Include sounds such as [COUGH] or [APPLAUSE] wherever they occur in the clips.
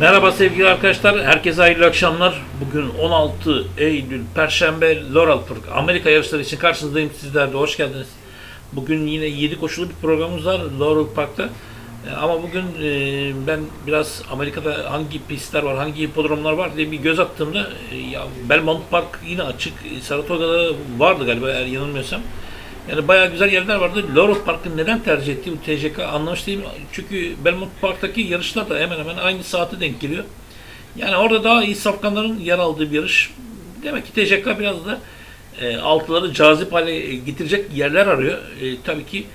Merhaba sevgili arkadaşlar, herkese hayırlı akşamlar. Bugün 16 Eylül Perşembe Laurel Park Amerika yarışları için karşınızdayım. Sizler de hoş geldiniz. Bugün yine 7 koşulu bir programımız var Laurel Park'ta. E, Ama bugün e, ben biraz Amerika'da hangi pistler var, hangi hipodromlar var diye bir göz attığımda e, ya Belmont Park yine açık. Saratoga'da vardı galiba eğer yanılmıyorsam. Yani bayağı güzel yerler vardı. Laurel Park'ın neden tercih ettiği bu TCK anlamış değilim. Çünkü Belmont Park'taki yarışlar da hemen hemen aynı saate denk geliyor. Yani orada daha iyi safkanların yer aldığı bir yarış. Demek ki TCK biraz da e, altıları cazip hale getirecek yerler arıyor. E, tabii ki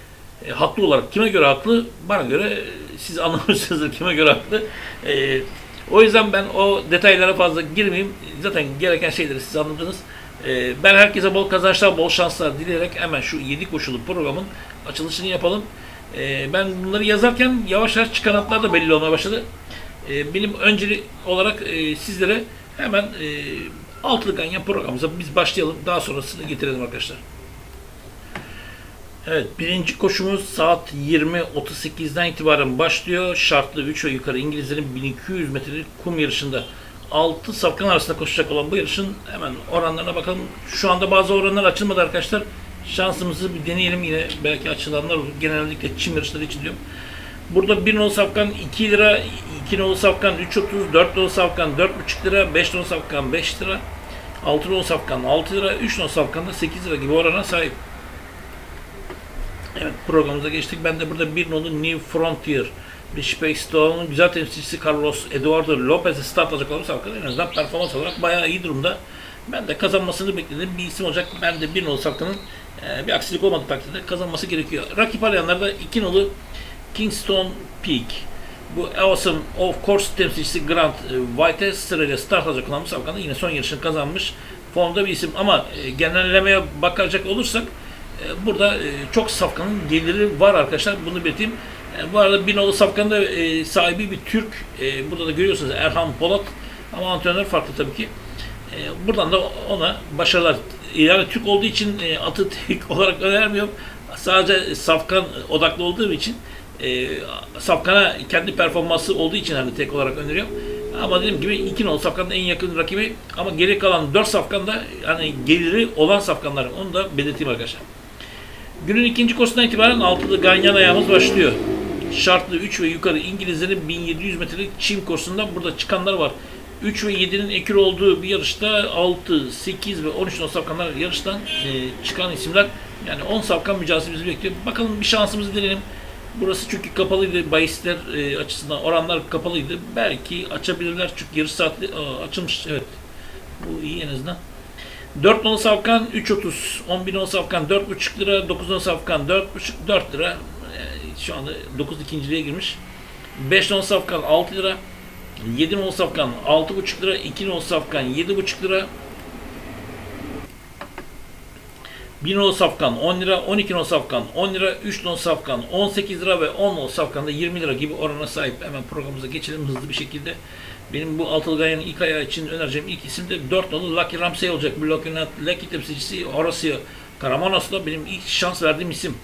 e, haklı olarak. Kime göre haklı? Bana göre e, siz anlamışsınızdır kime göre haklı. E, o yüzden ben o detaylara fazla girmeyeyim. Zaten gereken şeyleri siz anladınız. E, ben herkese bol kazançlar, bol şanslar dileyerek hemen şu 7 koşulu programın açılışını yapalım. E, ben bunları yazarken yavaş yavaş çıkan hatlar da belli olmaya başladı. E, benim önceli olarak e, sizlere hemen e, altılı ganyan programımıza biz başlayalım. Daha sonrasını getirelim arkadaşlar. Evet, birinci koşumuz saat 20.38'den itibaren başlıyor. Şartlı 3 ve yukarı İngilizlerin 1200 metrelik kum yarışında 6 safkan arasında koşacak olan bu yarışın hemen oranlarına bakalım. Şu anda bazı oranlar açılmadı arkadaşlar. Şansımızı bir deneyelim yine. Belki açılanlar. Genellikle çim yarışları için diyorum. Burada 1 nolu safkan 2 lira, 2 nolu safkan 3.30, 4 nolu safkan 4.5 lira, 5 nolu safkan 5 lira, 6 nolu safkan 6 lira, 3 nolu safkan da 8 lira gibi orana sahip. Evet programımıza geçtik. Ben de burada bir nolu New Frontier Respect Stone'un güzel temsilcisi Carlos Eduardo Lopez'e start alacak olursa en azından performans olarak bayağı iyi durumda. Ben de kazanmasını beklediğim bir isim olacak. Ben de bir nolu safkanın e, bir aksilik olmadığı takdirde kazanması gerekiyor. Rakip arayanlarda iki nolu Kingston Peak. Bu Awesome of Course temsilcisi Grant e, White sırayla start alacak olan bu yine son yarışını kazanmış formda bir isim. Ama e, genellemeye bakacak olursak e, Burada e, çok safkanın geliri var arkadaşlar. Bunu belirteyim. E, Bu arada Binolu Safkan'ın da e, sahibi bir Türk. E, Burada da görüyorsunuz Erhan Polat. Ama antrenör farklı tabii ki. E, Buradan da ona başarılar. Yani Türk olduğu için e, atı [LAUGHS] tek olarak önermiyorum. Sadece safkan odaklı olduğum için e, Safkan'a kendi performansı olduğu için hani tek olarak öneriyorum. Ama dediğim gibi iki nolu safkanın en yakın rakibi ama geri kalan dört safkan da hani geliri olan safkanlar. Onu da belirteyim arkadaşlar. Günün ikinci koşusundan itibaren altılı ganyan ayağımız başlıyor. Şartlı 3 ve yukarı İngilizlerin 1700 metrelik çim koşusundan burada çıkanlar var. 3 ve 7'nin ekür olduğu bir yarışta 6, 8 ve 13 nol safkanlar yarıştan e, çıkan isimler. Yani 10 safkan mücadelesi bizi bekliyor. Bakalım bir şansımızı deneyelim. Burası çünkü kapalıydı. Bahisler e, açısından oranlar kapalıydı. Belki açabilirler çünkü yarış saati Aa, açılmış. Evet. Bu iyi en azından. 4 nolu safkan 3.30, 11 nolu safkan 4.5 lira, 9 nolu safkan 4.5 4 lira. Şu anda 9 ikinciliğe girmiş. 5 nolu safkan 6 lira. 7 nolu safkan 6.5 lira, 2 nolu safkan 7.5 lira. 1 nolu safkan 10 lira, 12 nolu safkan 10 lira, 3 nolu safkan 18 lira ve 10 nolu safkan da 20 lira gibi orana sahip. Hemen programımıza geçelim hızlı bir şekilde. Benim bu altılı gayanın ilk ayağı için önereceğim ilk isim de 4 nolu Lucky Ramsey olacak. Bu Lucky, Lucky temsilcisi Horacio Caramanos'la benim ilk şans verdiğim isim.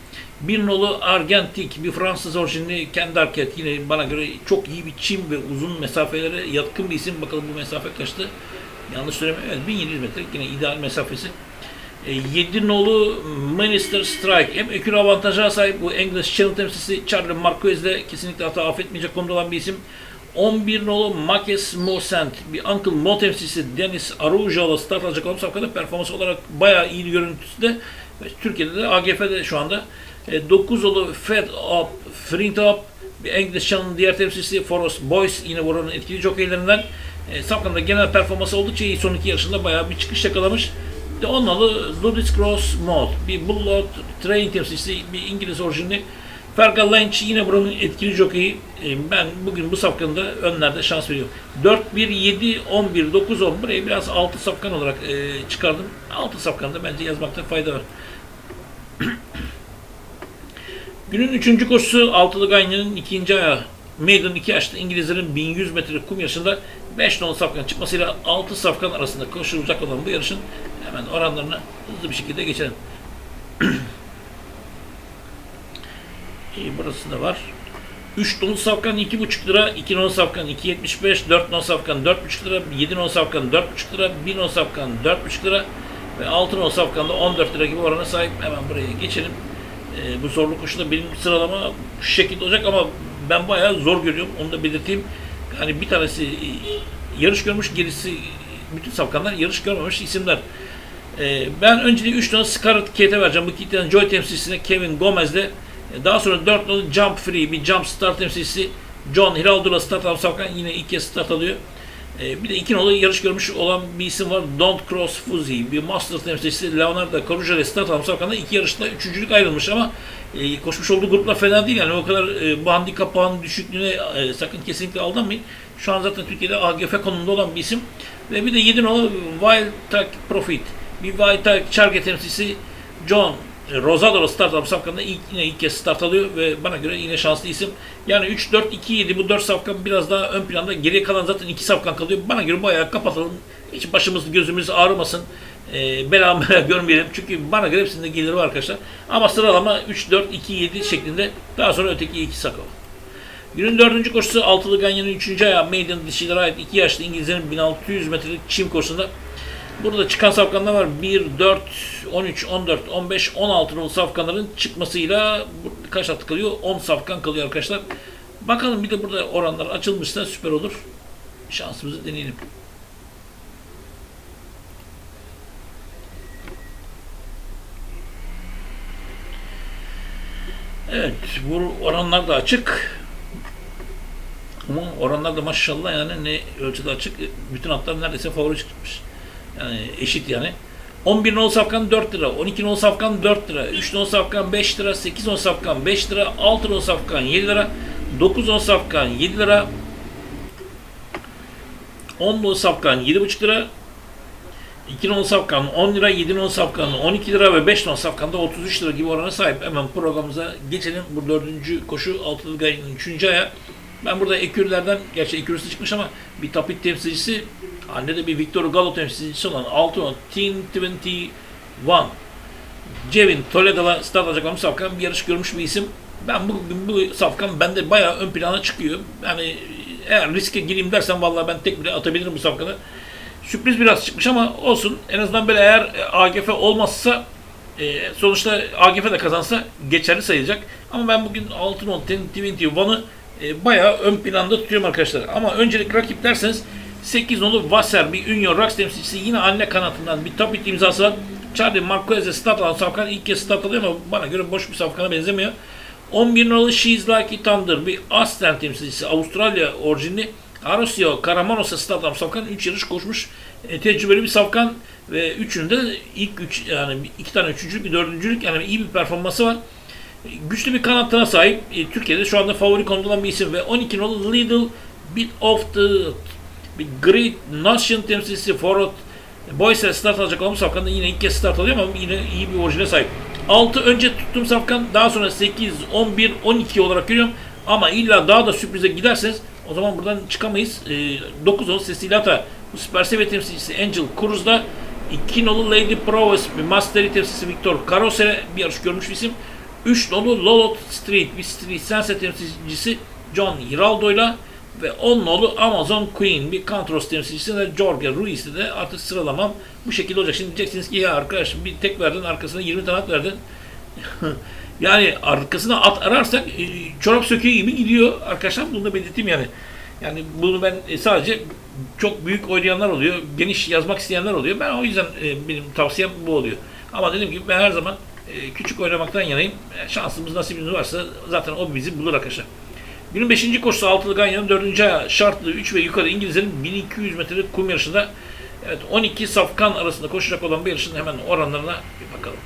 Bir nolu Argentik, bir Fransız orijinli kendi Arquette. Yine bana göre çok iyi bir çim ve uzun mesafelere yatkın bir isim. Bakalım bu mesafe kaçtı. Yanlış söylemiyorum. Evet 1700 metre yine ideal mesafesi. 7 nolu Minister Strike hem ekür avantajına sahip bu English Channel temsilcisi Charlie Marquez de kesinlikle hata affetmeyecek konuda olan bir isim. 11 nolu Marquez Mosent bir Uncle Mo temsilcisi Deniz Araujo'la start alacak safkada performans olarak bayağı iyi görüntüsünde ve Türkiye'de de AGF'de şu anda. 9 nolu Fed Up, Frint Up bir English Channel diğer temsilcisi Forrest Boyce yine buranın etkili jokeylerinden. E, Safkan'da genel performansı oldukça iyi. Son iki yarışında bayağı bir çıkış yakalamış. De onları Ludwig Cross Mod, bir Bullard Train temsilcisi, bir İngiliz orijinli. Fergal Lynch yine buranın etkili jokeyi. E, Ben bugün bu safkanı da önlerde şans veriyorum. 4, 1, 7, 11, 9, 10. Burayı biraz 6 safkan olarak e, çıkardım. 6 safkanı da bence yazmakta fayda var. [CLEARS THROAT] Günün üçüncü koşusu Altılı Ganyan'ın ikinci ayağı. Maiden 2 yaşlı İngilizlerin 1100 metre kum yarışında 5 nolu safkan çıkmasıyla 6 safkan arasında koşulacak olan bu yarışın hemen oranlarına hızlı bir şekilde geçelim. İyi [CLEARS THROAT] burası da var. 3 non safkan 2,5 lira, 2 non safkan 2,75, 4 non safkan 4,5 lira, 7 non safkan 4,5 lira, 1 non safkan 4,5 lira ve 6 non safkan da 14 lira gibi orana sahip. Hemen buraya geçelim. Ee, bu zorluk koşuda benim sıralama şu şekilde olacak ama ben bayağı zor görüyorum. Onu da belirteyim. Hani bir tanesi e, yarış görmüş, gerisi bütün safkanlar yarış görmemiş isimler. Ee, ben önceliği 3 tane Scarlet Kate'e vereceğim. Bu iki tane Joy temsilcisine Kevin Gomez'le. e, Daha sonra 4 tane Jump Free, bir Jump Start temsilcisi John Hiraldo'la start alan safkan yine ilk kez start alıyor. Ee, bir de iki nolu yarış görmüş olan bir isim var. Don't Cross Fuzzy. Bir Master temsilcisi Leonardo Caruja ile start alan safkanda iki yarışta üçüncülük ayrılmış ama e, koşmuş olduğu grupla fena değil yani o kadar e, bu handikap puanı düşüklüğüne e, sakın kesinlikle aldanmayın. Şu an zaten Türkiye'de AGF konumunda olan bir isim. Ve bir de 7 nolu Wild Tag Profit. Bir Wild Tag Charge temsilcisi John Rosado start alan safkanda ilk, yine ilk kez start alıyor ve bana göre yine şanslı isim. Yani 3, 4, 2, 7 bu 4 safkan biraz daha ön planda. Geriye kalan zaten 2 safkan kalıyor. Bana göre bayağı kapatalım. Hiç başımız gözümüz ağrımasın. E, bela [LAUGHS] bela görmeyelim. Çünkü bana göre hepsinde geliri var arkadaşlar. Ama sıralama 3, 4, 2, 7 şeklinde. Daha sonra öteki 2 sakal. Günün dördüncü koşusu Altılı Ganyan'ın üçüncü ayağı Maiden dişilere ait 2 yaşlı İngilizlerin 1600 metrelik çim koşusunda Burada çıkan safkanlar var. 1, 4, 13, 14, 15, 16 nolu safkanların çıkmasıyla kaç hafta kalıyor? 10 safkan kalıyor arkadaşlar. Bakalım bir de burada oranlar açılmışsa süper olur. Şansımızı deneyelim. Evet, bu oranlar da açık. Ama oranlar da maşallah yani ne ölçüde açık. Bütün hatlar neredeyse favori çıkmış. Yani eşit yani. 11 nol safkan 4 lira, 12 nol safkan 4 lira, 3 nol safkan 5 lira, 8 nol safkan 5 lira, 6 nol safkan 7 lira, 9 nol safkan 7 lira, 10 nol safkan 7,5 lira, 2 nol safkan 10 lira, 7 nol safkan 12 lira ve 5 nol safkan da 33 lira gibi orana sahip. Hemen programımıza geçelim. Bu dördüncü koşu Altılı Gay'ın 3. aya. Ben burada ekürlerden, gerçi ekürüsü çıkmış ama bir tapit temsilcisi, anne de bir Victor Gallo temsilcisi olan Altono Team 21 Cevin Toledo'la start alacak olan safkan bir yarış görmüş bir isim. Ben bugün bu safkan bende bayağı ön plana çıkıyor. Yani eğer riske gireyim dersen vallahi ben tek bile atabilirim bu safkanı. Sürpriz biraz çıkmış ama olsun. En azından böyle eğer AGF olmazsa e, sonuçta AGF de kazansa geçerli sayılacak. Ama ben bugün Altın On 21'ı e, bayağı ön planda tutuyorum arkadaşlar. Ama öncelik rakip derseniz 8 nolu Wasser bir Union Rocks temsilcisi yine anne kanatından bir tapit imzası. Charlie Marquez'e start alan safkan ilk kez start alıyor ama bana göre boş bir safkana benzemiyor. 11 nolu She's It Thunder bir Aslen temsilcisi Avustralya orijinli Arosio Karamanos'a start alan safkan 3 yarış koşmuş. E, tecrübeli bir safkan ve üçünde ilk üç yani iki tane üçüncülük bir dördüncülük yani iyi bir performansı var. Güçlü bir kanatına sahip. E, Türkiye'de şu anda favori konumda olan bir isim ve 12 nolu Little Bit of the bir Great Nation temsilcisi Forward Boyce start alacak bu safkan yine ilk kez start alıyor ama yine iyi bir orijine sahip. 6 önce tuttuğum safkan daha sonra 8, 11, 12 olarak görüyorum. Ama illa daha da sürprize giderseniz o zaman buradan çıkamayız. E, 9 nolu Cecilata bu Super Seviye temsilcisi Angel Cruz'da 2 nolu Lady Prowess bir Mastery temsilcisi Victor Carosere bir yarış görmüş bir isim. 3 nolu Lolot Street bir Street Sunset temsilcisi John Hiraldo'yla ve 10 nolu Amazon Queen bir Kantros temsilcisi de Georgia Ruiz'de de artık sıralamam bu şekilde olacak. Şimdi diyeceksiniz ki ya arkadaş bir tek verdin arkasına 20 tane at verdin. [LAUGHS] yani arkasına at ararsak e, çorap söküğü gibi gidiyor arkadaşlar bunu da belirteyim yani. Yani bunu ben e, sadece çok büyük oynayanlar oluyor, geniş yazmak isteyenler oluyor. Ben o yüzden e, benim tavsiyem bu oluyor. Ama dediğim gibi ben her zaman küçük oynamaktan yanayım. Şansımız nasibimiz varsa zaten o bizi bulur arkadaşlar. Günün 5. koşusu Altılı Ganyan'ın 4. ayağı şartlı 3 ve yukarı İngilizlerin 1200 metrelik kum yarışında evet 12 safkan arasında koşacak olan bir yarışın hemen oranlarına bir bakalım.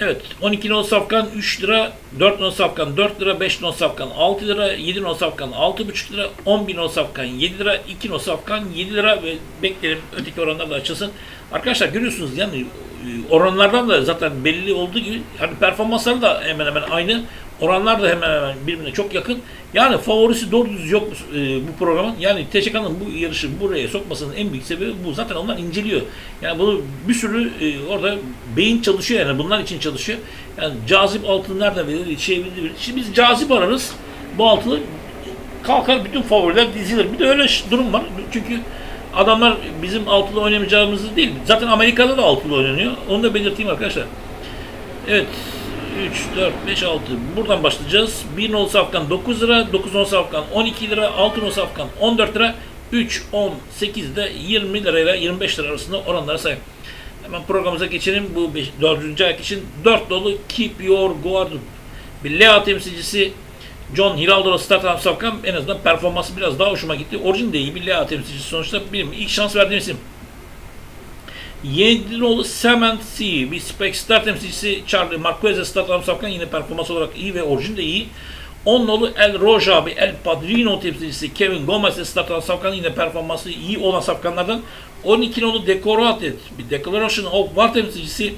Evet 12 non safkan 3 lira, 4 non safkan 4 lira, 5 non safkan 6 lira, 7 non safkan 6,5 lira, 11 non safkan 7 lira, 2 non safkan 7 lira ve beklerim öteki oranlar da açılsın. Arkadaşlar görüyorsunuz yani e, oranlardan da zaten belli olduğu gibi hani performansları da hemen hemen aynı. Oranlar da hemen hemen birbirine çok yakın. Yani favorisi doğru düz yok e, bu programın. Yani TCK'nın bu yarışı buraya sokmasının en büyük sebebi bu. Zaten onlar inceliyor. Yani bunu bir sürü e, orada beyin çalışıyor yani bunlar için çalışıyor. Yani cazip altın nereden verilir, şey verilir. Şimdi biz cazip ararız. Bu altılı kalkar bütün favoriler dizilir. Bir de öyle durum var. Çünkü adamlar bizim altılı oynamayacağımızı değil. Zaten Amerika'da da altılı oynanıyor. Onu da belirteyim arkadaşlar. Evet. 3, 4, 5, 6. Buradan başlayacağız. 1 nol safkan 9 lira, 9 nol safkan 12 lira, 6 nol safkan 14 lira, 3, 10, 8 de 20 lirayla 25 lira arasında oranlara sahip. Hemen programımıza geçelim. Bu 4. ayak için 4 dolu Keep Your Guard. Bir Lea temsilcisi John Hiraldo'la start alan safkan en azından performansı biraz daha hoşuma gitti. Orijin de iyi bir Lea temsilcisi sonuçta. Benim ilk şans verdiğim isim. Yedinoğlu Cement C, bir Spec Star temsilcisi Charlie Marquez'e start alan safkan yine performans olarak iyi ve orijin de iyi. 10 nolu El Roja bir El Padrino temsilcisi Kevin Gomez'e start alan safkan yine performansı iyi olan safkanlardan. 12 nolu Decorated bir Declaration of War temsilcisi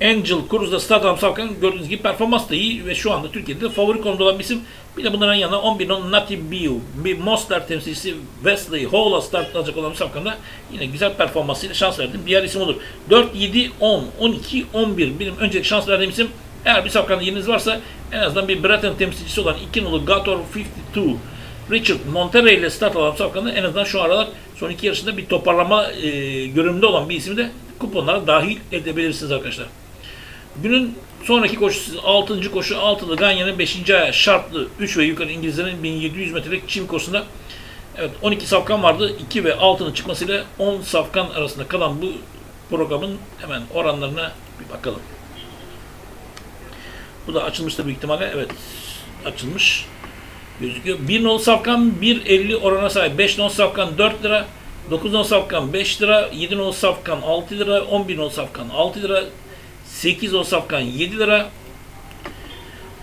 Angel Cruz'da start alan safkan gördüğünüz gibi performans da iyi ve şu anda Türkiye'de favori konumda olan bir isim. Bir de bunların yanına 11 nolu Natty Biu bir Monster temsilcisi Wesley Hall'a start alacak olan bir safkanda yine güzel performansıyla şans verdim. Diğer isim olur. 4, 7, 10, 12, 11 benim önceki şans verdiğim isim eğer bir safkanda yeriniz varsa en azından bir Breton temsilcisi olan 2 nolu Gator 52 Richard Monterrey ile start alan safkanda en azından şu aralar son iki yarışında bir toparlama e, görünümde olan bir ismi de kuponlara dahil edebilirsiniz arkadaşlar. Günün sonraki koşusu 6. koşu altılı Ganyan'ın 5. ayağı şartlı 3 ve yukarı İngilizlerin 1700 metrelik çim koşusunda evet 12 safkan vardı. 2 ve 6'nın çıkmasıyla 10 safkan arasında kalan bu programın hemen oranlarına bir bakalım. Bu da açılmıştır büyük ihtimalle. Evet açılmış gözüküyor. 1 nol safkan 1.50 orana sahip. 5 nol safkan 4 lira. 9 nol safkan 5 lira. 7 nol safkan 6 lira. 11 nol safkan 6 lira. 8 nol safkan 7 lira.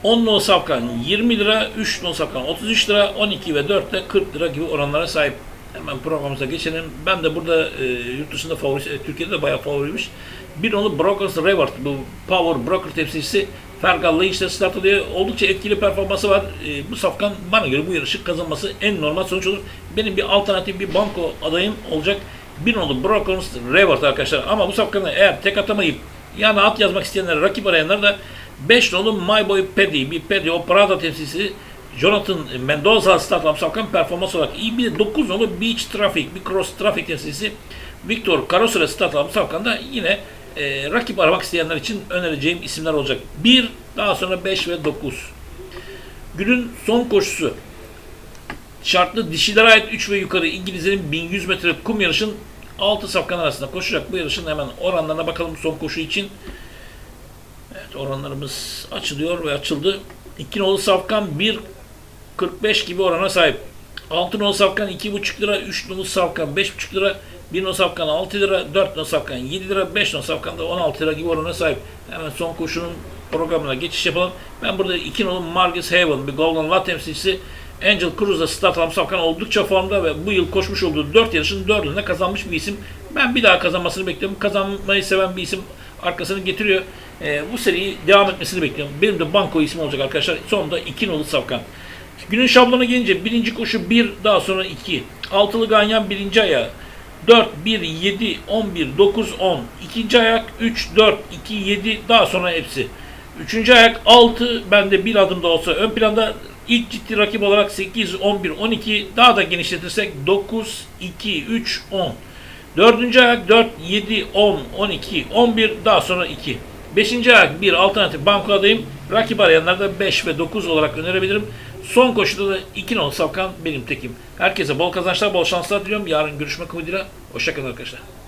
10 nol safkan 20 lira. 3 nol safkan 33 lira. 12 ve 4 de 40 lira gibi oranlara sahip. Hemen programımıza geçelim. Ben de burada e, yurt dışında favori, e, Türkiye'de de bayağı favoriymiş. Bir onu Brokers Reward, bu Power Broker temsilcisi Fergal'la işte start alıyor. Oldukça etkili performansı var. E, bu safkan bana göre bu yarışı kazanması en normal sonuç olur. Benim bir alternatif bir banko adayım olacak. Bir nolu Brokers Reward arkadaşlar. Ama bu safkanı eğer tek atamayıp yani at yazmak isteyenler, rakip arayanlar da 5 nolu My Boy Paddy, bir Paddy o Prada temsilcisi Jonathan Mendoza start alan safkan performans olarak iyi. Bir de 9 nolu Beach Traffic, bir Cross Traffic temsilcisi Victor Caros'la start alan safkan da yine e, rakip aramak isteyenler için önereceğim isimler olacak. 1, daha sonra 5 ve 9. Günün son koşusu. Şartlı dişilere ait 3 ve yukarı İngilizlerin 1100 metre kum yarışın 6 safkan arasında koşacak. Bu yarışın hemen oranlarına bakalım son koşu için. Evet oranlarımız açılıyor ve açıldı. 2 nolu safkan 1.45 gibi orana sahip. 6 nolu safkan 2.5 lira, 3 nolu safkan 5.5 lira, 1 nolu safkan 6 lira, 4 nolu safkan 7 lira, 5 nolu safkan da 16 lira gibi orana sahip. Hemen son koşunun programına geçiş yapalım. Ben burada 2 nolu Marcus Haven, bir Golden Lot temsilcisi Angel Cruz'da start alan safkan oldukça formda ve bu yıl koşmuş olduğu 4 yarışın 4'ünde kazanmış bir isim. Ben bir daha kazanmasını bekliyorum. Kazanmayı seven bir isim arkasını getiriyor. Ee, bu seriyi devam etmesini bekliyorum. Benim de banko ismi olacak arkadaşlar. Sonunda 2 nolu safkan. Günün şablonu gelince birinci koşu 1, daha sonra 2. Altılı ganyan birinci ayağı. 4, 1, 7, 11, 9, 10. İkinci ayak 3, 4, 2, 7, daha sonra hepsi. Üçüncü ayak 6, bende bir adım da olsa ön planda ilk ciddi rakip olarak 8, 11, 12, daha da genişletirsek 9, 2, 3, 10. Dördüncü ayak 4, 7, 10, 12, 11, daha sonra 2. Beşinci ayak 1 alternatif banko adayım. Rakip arayanlar da 5 ve 9 olarak önerebilirim. Son koşuda da 2 nol Savkan benim tekim. Herkese bol kazançlar, bol şanslar diliyorum. Yarın görüşmek umuduyla. Hoşçakalın arkadaşlar.